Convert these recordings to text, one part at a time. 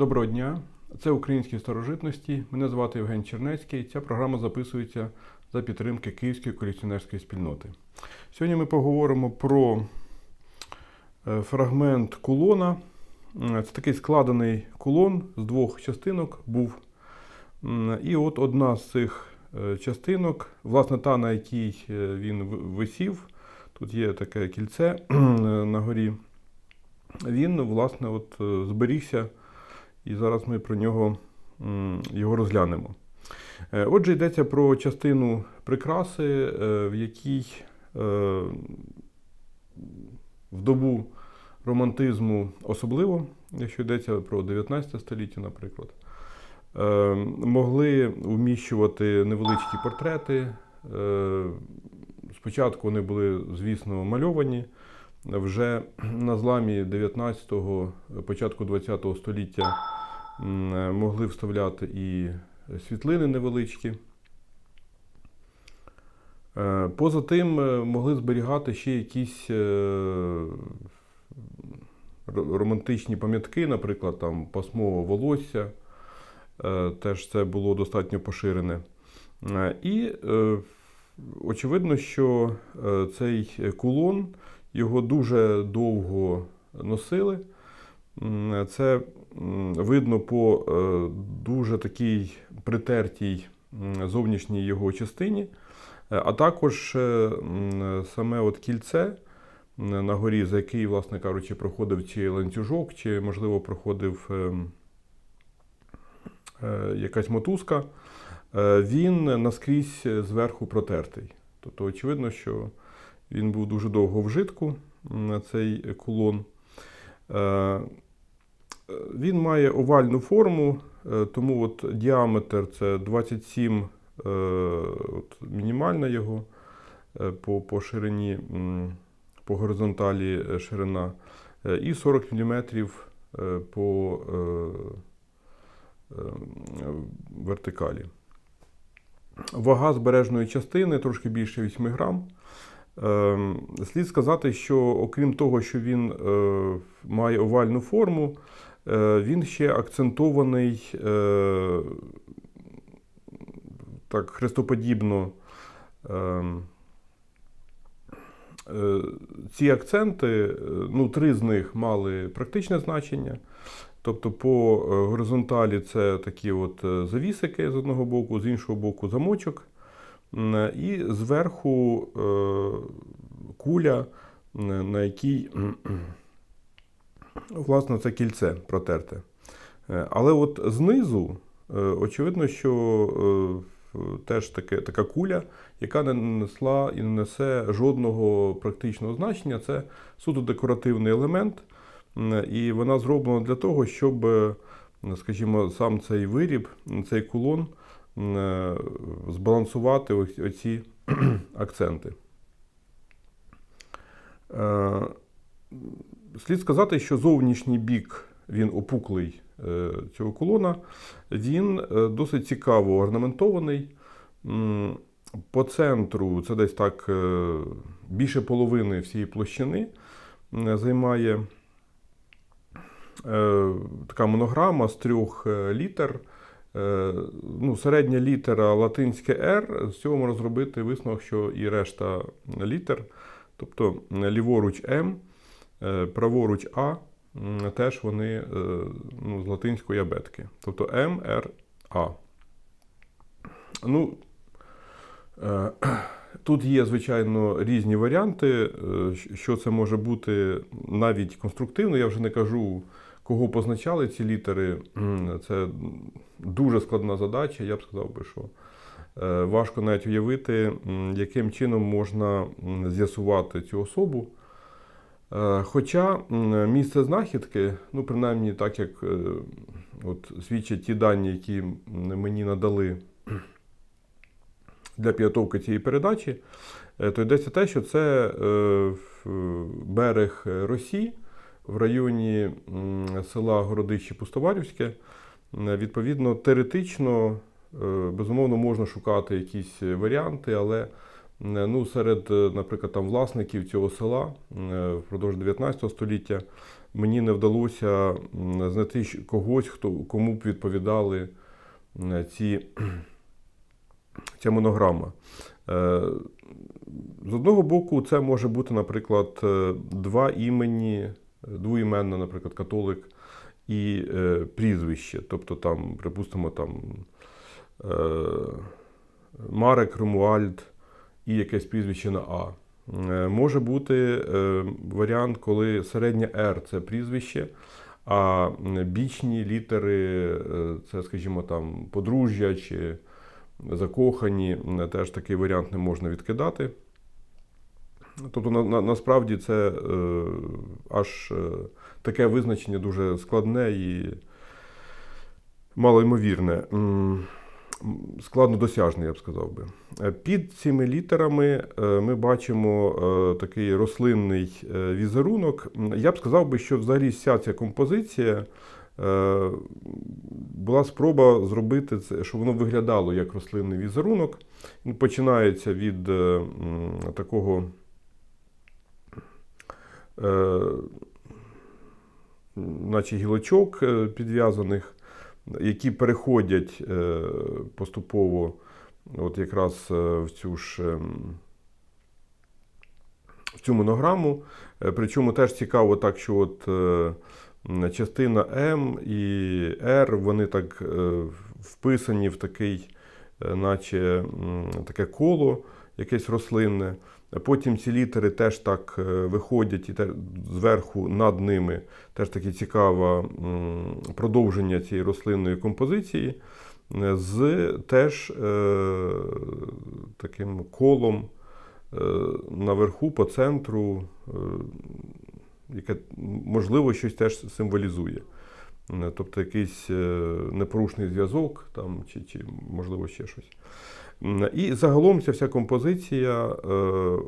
Доброго дня, це українські старожитності. Мене звати Євген Чернецький. Ця програма записується за підтримки Київської колекціонерської спільноти. Сьогодні ми поговоримо про е, фрагмент кулона. Е, Це такий складений кулон з двох частинок був. І от одна з цих е, частинок, власне, та, на якій він висів, тут є таке кільце на горі. Він, власне, от зберігся, і зараз ми про нього його розглянемо. Е, Отже, йдеться про частину прикраси, е, в якій е, в добу романтизму особливо, якщо йдеться про 19 століття, наприклад, могли вміщувати невеличкі портрети. Спочатку вони були, звісно, мальовані. Вже на зламі 19-го, початку 20-го століття могли вставляти і світлини невеличкі. Е, Поза тим, е, могли зберігати ще якісь е, романтичні пам'ятки, наприклад, там пасмо волосся. Теж це було достатньо поширене. І очевидно, що цей кулон його дуже довго носили. Це видно по е, дуже такій притертій зовнішній його частині, Е, а також е, саме от кільце на горі, за який, власне кажучи, проходив чи ланцюжок, чи, можливо, проходив ем, якась мотузка, він наскрізь зверху протертий. Тобто, очевидно, що він був дуже довго в житку, цей кулон. Е, Він має овальну форму, е, тому от діаметр це 27 е, от мінімальна його по, по ширині, по горизонталі ширина, і 40 мм по вертикалі. Вага збережної частини трошки більше 8 грам. Ем, Слід сказати, що окрім того, що він е, має овальну форму, е, він ще акцентований е, так хрестоподібно. Ем, Ці акценти, ну, три з них мали практичне значення. Тобто по горизонталі це такі от завісики з одного боку, з іншого боку замочок. М, І зверху е, куля, на якій власне це кільце протерте. Е, Але от знизу, е, очевидно, що е, теж таке, така куля, яка не несла і не несе жодного практичного значення. Це суто декоративний елемент, і вона зроблена для того, щоб, е, скажімо, сам цей виріб, цей кулон е, збалансувати оці акценти. Е, Слід сказати, що зовнішній бік він опуклий е, цього колона, він е, досить цікаво орнаментований. По центру це десь так е, більше половини всієї площини займає е, така монограма з трьох е, літер. Е, Ну, середня літера латинське R, з цього можна зробити висновок, що і решта літер, тобто ліворуч М, е, праворуч А, теж вони е, ну, з латинської абетки. Тобто М, Р, А. Ну, Тут є, звичайно, різні варіанти, що це може бути навіть конструктивно. Я вже не кажу, кого позначали ці літери. Це дуже складна задача. Я б сказав би, що е, важко навіть уявити, яким чином можна з'ясувати цю особу. Е, Хоча місце знахідки, ну, принаймні, так як е, от, свідчать ті дані, які мені надали для підготовки цієї передачі, то йдеться те, що це берег Росії в районі села Городище Пустоварівське. Е, Відповідно, теоретично, е, безумовно, можна шукати якісь варіанти, але Е, Ну, серед, наприклад, там власників цього села впродовж 19 століття мені не вдалося знайти когось, хто, кому б відповідали ці, ця монограма. З одного боку, це може бути, наприклад, два імені, двоіменна, наприклад, католик і е, прізвище. Тобто, там, припустимо, там е, Марек Ромуальд і якесь прізвище на А. Е, Може бути е, варіант, коли середнє R це прізвище, а бічні літери е, це, скажімо, там подружжя чи закохані. Теж такий варіант не можна відкидати. Тобто, на, на, насправді це е, аж е, таке визначення дуже складне і малоймовірне. М, Складнодосяжне, я б сказав би. Е, Під цими літерами е, ми бачимо е, такий рослинний візерунок. Я б сказав би, що взагалі вся ця композиція була спроба зробити це, щоб воно виглядало як рослинний візерунок. Він починається від такого наче гілочок е, підв'язаних, які переходять е, поступово от якраз е, в цю ж. В цю монограму. Е, Причому теж цікаво так, що от е, частина М і Р, вони так е, вписані в такий, е, наче таке коло, якесь рослинне. Потім ці літери теж так е, виходять і зверху над ними теж таке цікаве продовження цієї рослинної композиції е, з теж е, таким колом наверху по центру, яке можливо щось теж символізує. Тобто якийсь непорушний зв'язок там, чи, чи можливо ще щось. І загалом ця вся композиція е,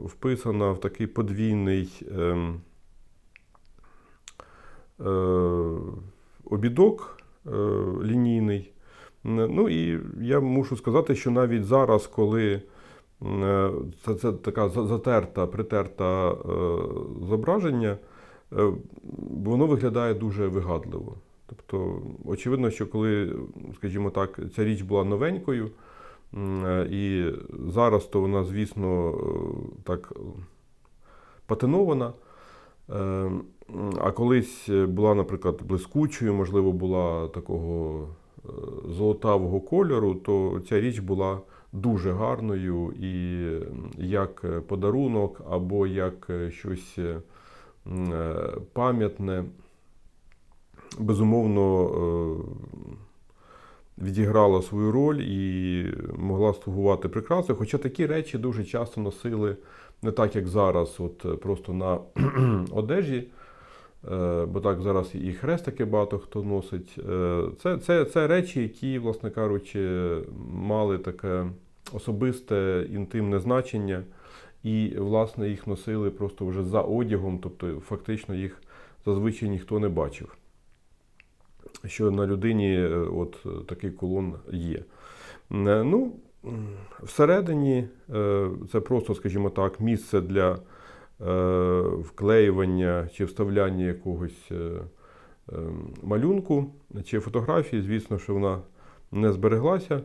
вписана в такий подвійний ем, е, обідок е, лінійний. Ну і я мушу сказати, що навіть зараз, коли це, це така затерта, притерта зображення, воно виглядає дуже вигадливо. Тобто, очевидно, що коли, скажімо так, ця річ була новенькою, і зараз то вона, звісно, е, так е, патинована. Е, А колись була, наприклад, блискучою, можливо, була такого е, золотавого кольору, то ця річ була дуже гарною і як подарунок, або як е, щось е, е, пам'ятне. Безумовно, е, відіграла свою роль і могла слугувати прикрасою. Хоча такі речі дуже часто носили не так, як зараз, от е, просто на одежі. Е, Бо так зараз і хрестики багато хто носить. Е, Це, це, це речі, які, власне кажучи, мали таке особисте інтимне значення, і, власне, їх носили просто вже за одягом, тобто фактично їх зазвичай ніхто не бачив. Що на людині е, от е, такий кулон є. Е, Ну, всередині це просто, скажімо так, місце для вклеювання чи вставляння якогось малюнку чи фотографії. Звісно, що вона не збереглася.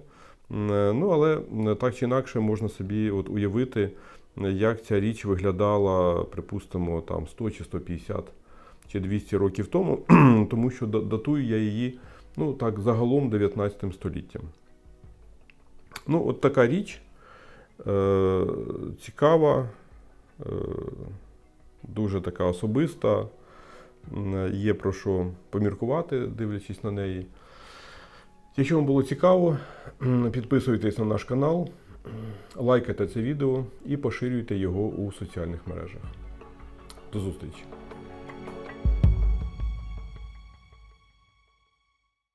Ну, але так чи інакше можна собі от уявити, як ця річ виглядала, припустимо, там 100 чи 150 чи 200 років тому, тому що датую я її ну, так, загалом 19 століттям. Ну, от така річ е, цікава, е, дуже така особиста. Є про що поміркувати, дивлячись на неї. Якщо вам було цікаво, підписуйтесь на наш канал, лайкайте це відео і поширюйте його у соціальних мережах. До зустрічі!